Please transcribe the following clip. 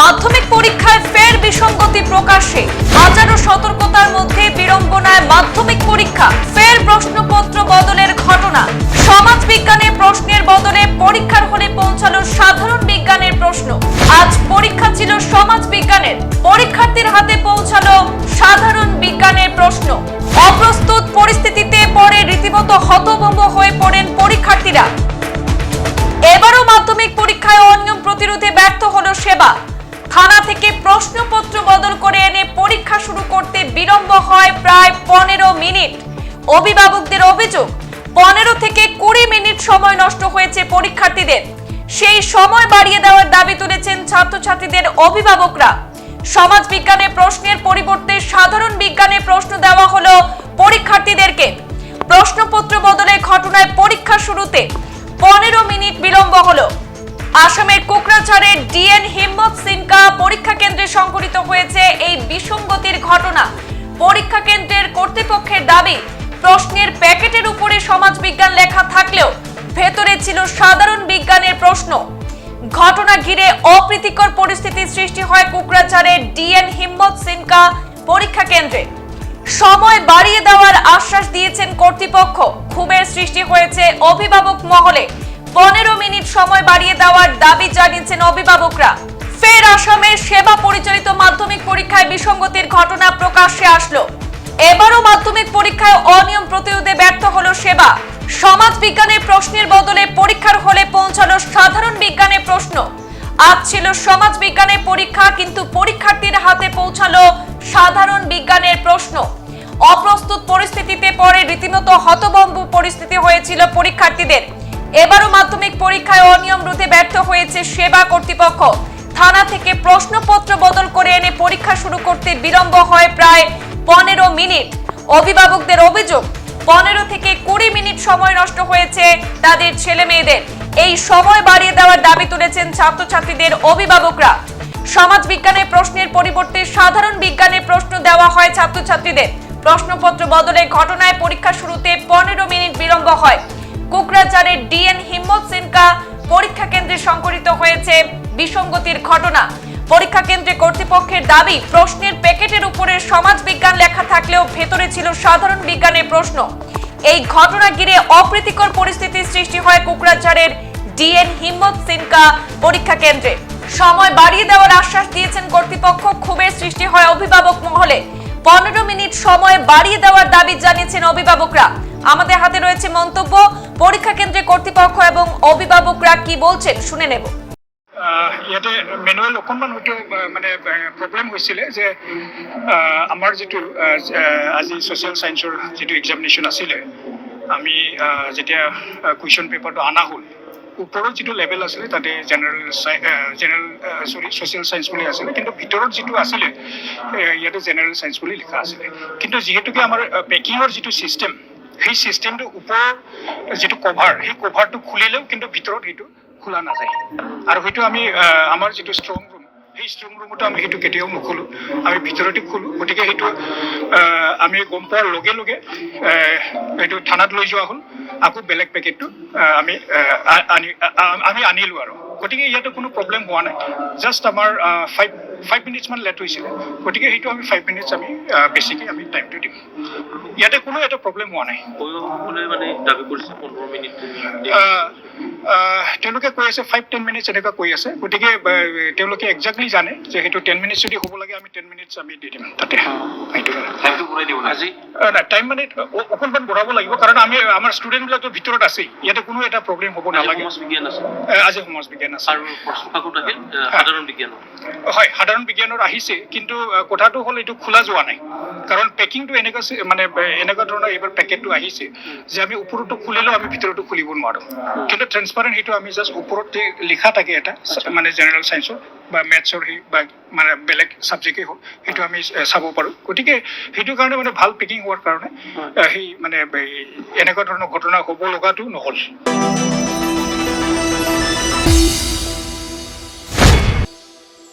মাধ্যমিক পরীক্ষায় ফের বিসঙ্গতি প্রকাশ্যে হাজারো সতর্কতার মধ্যে বিড়ম্বনায় মাধ্যমিক পরীক্ষা, ফের প্রশ্নপত্র বদলের ঘটনা। সমাজ বিজ্ঞানের প্রশ্নের বদলে পরীক্ষার হলে পৌঁছালো সাধারণ বিজ্ঞানের প্রশ্ন। আজ পরীক্ষা ছিল সমাজ বিজ্ঞানের। পরীক্ষার্থীর হাতে পৌঁছালো সাধারণ বিজ্ঞানের প্রশ্ন। অপ্রস্তুত পরিস্থিতিতে পরে রীতিমতো হতভম্ব হয়ে পড়েন পরীক্ষার্থীরা। এবারও প্রশ্নপত্র বদল করে এনে পরীক্ষা শুরু করতে বিলম্ব হয় প্রায় পনেরো মিনিট। অভিভাবকদের অভিযোগ, পনেরো থেকে কুড়ি মিনিট সময় নষ্ট হয়েছে পরীক্ষার্থীদের। সেই সময় বাড়িয়ে দেওয়ার দাবি তুলেছেন ছাত্রছাত্রীদের অভিভাবকরা। সমাজ বিজ্ঞানের প্রশ্নের পরিবর্তে সাধারণ বিজ্ঞানে প্রশ্ন দেওয়া হলো পরীক্ষার্থীদেরকে। প্রশ্নপত্র বদলের ঘটনায় পরীক্ষা শুরুতে পনেরো মিনিট বিলম্ব হলো। আসামের কোকরাঝাড়ের ডিএন হিম্মত সিনকা পরীক্ষা কেন্দ্রে সংঘটিত হয়েছে এই বিসঙ্গতির ঘটনা। পরীক্ষা কেন্দ্রের কর্তৃপক্ষের দাবি, প্রশ্নের প্যাকেটের উপরে সমাজবিজ্ঞান লেখা থাকলেও ভেতরে ছিল সাধারণ বিজ্ঞানের প্রশ্ন। ঘটনা ঘিরে অপ্রীতিকর পরিস্থিতির সৃষ্টি হয় কোকরাঝাড়ের ডিএন হিম্মত সিনকা পরীক্ষা কেন্দ্রে। সময় বাড়িয়ে দেওয়ার আশ্বাস দিয়েছেন কর্তৃপক্ষ। ক্ষোভের সৃষ্টি হয়েছে অভিভাবক মহলে। পনেরো মিনিট সময় বাড়িয়ে দেওয়ার দাবি জানিয়েছেন অভিভাবকরা। ফের আসামের সেবা পরিচালিত মাধ্যমিক পরীক্ষায় বিসঙ্গতির ঘটনা প্রকাশ্যে আসলো। এবারও মাধ্যমিক পরীক্ষায় অনিয়ম প্রতিরোধে ব্যর্থ হলো সেবা। সমাজ বিজ্ঞানের প্রশ্নের বদলে পরীক্ষার হলে পৌঁছালো সাধারণ বিজ্ঞানের প্রশ্ন। আজ ছিল সমাজ বিজ্ঞানের পরীক্ষা, কিন্তু পরীক্ষার্থীর হাতে পৌঁছালো সাধারণ বিজ্ঞানের প্রশ্ন। অপ্রস্তুত পরিস্থিতিতে পরে রীতিমতো হতভম্ব পরিস্থিতি হয়েছিল পরীক্ষার্থীদের। এবারও মাধ্যমিক পরীক্ষায় অনিয়ম রোধে ব্যর্থ হয়েছে সেবা কর্তৃপক্ষ। থানা থেকে প্রশ্নপত্র বদল করে এনে পরীক্ষা শুরু করতে বিলম্ব হয় প্রায় পনেরো মিনিট। অভিভাবকদের অভিযোগ, পনেরো থেকে কুড়ি মিনিট সময় নষ্ট হয়েছে তাদের ছেলে মেয়েদের এই সময় বাড়িয়ে দেওয়ার দাবি তুলেছেন ছাত্রছাত্রীদের অভিভাবকরা। সমাজ বিজ্ঞানের প্রশ্নের পরিবর্তে সাধারণ বিজ্ঞানের প্রশ্ন দেওয়া হয় ছাত্রছাত্রীদের। প্রশ্নপত্র বদলের ঘটনায় পরীক্ষা শুরুতে পনেরো মিনিট বিলম্ব হয়। কোকরাঝাড়ের ডিএন হিম্মত সিনকা পরীক্ষা কেন্দ্রে সংঘটিত হয়েছে বিসঙ্গতির ঘটনা। পরীক্ষা কেন্দ্রে কর্তৃপক্ষের দাবি, প্রশ্নের প্যাকেটের উপরে সমাজ বিজ্ঞান লেখা থাকলেও ভেতরে ছিল সাধারণ বিজ্ঞানের প্রশ্ন। এই ঘটনা ঘিরে অপ্রীতিকর পরিস্থিতির সৃষ্টি হয় কোকরাঝাড়ের ডিএন হিম্মত সিনকা পরীক্ষা কেন্দ্রে। সময় বাড়িয়ে দেওয়ার আশ্বাস দিয়েছেন কর্তৃপক্ষ, ক্ষোভের সৃষ্টি হয় অভিভাবক মহলে। পনেরো মিনিট সময় বাড়িয়ে দেওয়ার দাবি জানিয়েছেন অভিভাবকরা। আমাদের হাতে রয়েছে মন্তব্য, পরীক্ষা কেন্দ্রে কর্তৃপক্ষ এবং অভিভাবকরা কি বলছেন শুনে নেব। ইয়াতে মেনুৱেল অকণমান হয়তো মানে প্ৰব্লেম হৈছিলে যে আমাৰ যিটো আজি ছ'চিয়েল ছায়েন্সৰ যিটো এক্সামিনেশ্যন আছিলে, আমি যেতিয়া কুৱেশ্যন পেপাৰটো অনা হ'ল ওপৰত যিটো লেভেল আছিলে, তাতে জেনেৰেল জেনেৰেল চৰি ছ'চিয়েল ছায়েন্স বুলি আছিলে, কিন্তু ভিতৰত যিটো আছিলে ইয়াতে জেনেৰেল ছায়েন্স বুলি লিখা আছিলে। কিন্তু যিহেতুকে আমাৰ পেকিঙৰ যিটো ছিষ্টেম সেই ছিষ্টেমটো ওপৰৰ যিটো কভাৰ সেই কভাৰটো খুলিলেও কিন্তু ভিতৰত সেইটো খোলা নাযায়। আৰু হয়তো আমি আমাৰ যিটো ষ্ট্ৰং ৰুম সেই ষ্ট্ৰং ৰুমতো আমি সেইটো কেতিয়াও নোখোলোঁ। আমি ভিতৰতে খোলোঁ। গতিকে সেইটো আমি গম পোৱাৰ লগে লগে সেইটো থানাত লৈ যোৱা হ'ল। আকৌ বেলেগ পেকেটটো আমি আনি আমি আনিলোঁ আৰু। গতিকে ইয়াতে কোনো প্ৰব্লেম হোৱা নাই। জাষ্ট আমাৰ ফাইভ ফাইভ মিনিটছমান লেট হৈছিলে। গতিকে সেইটো আমি ফাইভ মিনিটছ আমি বেছিকৈ আমি টাইমটো দিম। ইয়াতে কোনো এটা প্ৰব্লেম হোৱা নাই। মানে তেওঁলোকে কৈ আছে ফাইভ টেন মিনিটছ এনেকুৱা কৈ আছে। গতিকে তেওঁলোকে একজেক্টলি জানে যে সেইটো টেন মিনিটছ যদি হ'ব লাগে আমি টেন মিনিটছ আমি দি দিম তাতে। নাই টাইম মানে অকণমান বঢ়াব লাগিব। কাৰণ আমি আমাৰ ষ্টুডেণ্টবিলাকতো ভিতৰত আছেই। ইয়াতে কোনো এটা প্ৰব্লেম হ'ব নালাগে। আজি সমাজ বিজ্ঞান আছে। আৰু সাধাৰণ হয় সাধাৰণ বিজ্ঞানৰ আহিছে কিন্তু কথাটো হ'ল এইটো খোলা যোৱা নাই। কাৰণ পেকিংটো এনেকুৱা মানে এনেকুৱা ধৰণৰ এইবাৰ পেকেটটো আহিছে যে আমি ওপৰতো খুলিলেও আমি ভিতৰতো খুলিব নোৱাৰোঁ। কিন্তু ট্ৰেন্সপাৰেণ্ট সেইটো আমি জাষ্ট ওপৰতে লিখা থাকে এটা মানে জেনেৰেল ছায়েন্সৰ বা মেথছৰ সেই বা মানে বেলেগ ছাবজেক্টেই হওক সেইটো আমি চাব পাৰোঁ। গতিকে সেইটো কাৰণে মানে ভালো পেকিং হোৱাৰ কাৰণে সেই মানে এনেকুৱা ধৰণৰ ঘটনা হ'ব লগাটো নহ'ল।